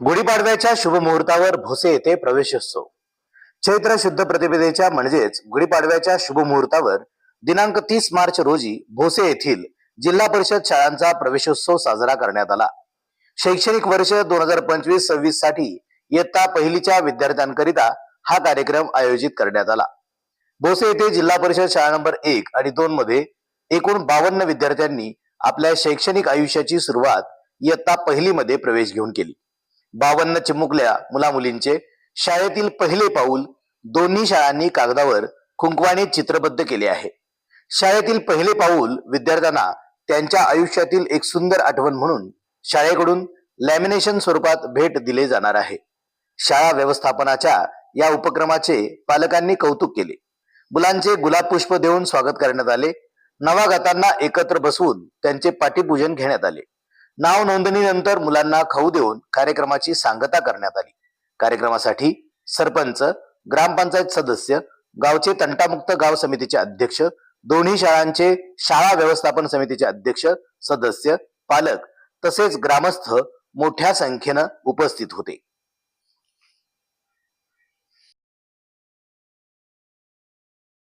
गुढीपाडव्याच्या शुभमुहूर्तावर भोसे येथे प्रवेशोत्सव. चैत्र शुद्ध प्रतिपदेच्या म्हणजेच गुढीपाडव्याच्या शुभमुहूर्तावर दिनांक तीस मार्च रोजी भोसे येथील जिल्हा परिषद शाळांचा प्रवेशोत्सव साजरा करण्यात आला. शैक्षणिक वर्ष दोन हजार पंचवीस सव्वीससाठी इयत्ता पहिलीच्या विद्यार्थ्यांकरिता हा कार्यक्रम आयोजित करण्यात आला. भोसे येथे जिल्हा परिषद शाळा नंबर एक आणि दोन मध्ये एकूण बावन्न विद्यार्थ्यांनी आपल्या शैक्षणिक आयुष्याची सुरुवात इयत्ता पहिलीमध्ये प्रवेश घेऊन केली. बावन्न चिमुकल्या मुला मुलींचे शाळेतील पहिले पाऊल दोन्ही शाळांनी कागदावर कुंकवाने चित्रबद्ध केले आहे. शाळेतील पहिले पाऊल विद्यार्थ्यांना त्यांच्या आयुष्यातील एक सुंदर आठवण म्हणून शाळेकडून लॅमिनेशन स्वरूपात भेट दिले जाणार आहे. शाळा व्यवस्थापनाच्या या उपक्रमाचे पालकांनी कौतुक केले. मुलांचे गुलाब पुष्प देऊन स्वागत करण्यात आले. नवागतांना एकत्र बसवून त्यांचे पाठीपूजन घेण्यात आले. नाव नोंदणीनंतर मुलांना खाऊ देऊन कार्यक्रमाची सांगता करण्यात आली. कार्यक्रमासाठी सरपंच ग्रामपंचायत सदस्य गावचे तंटामुक्त गाव समितीचे अध्यक्ष दोन्ही शाळांचे शाळा व्यवस्थापन समितीचे अध्यक्ष सदस्य पालक तसेच ग्रामस्थ मोठ्या संख्येनं उपस्थित होते.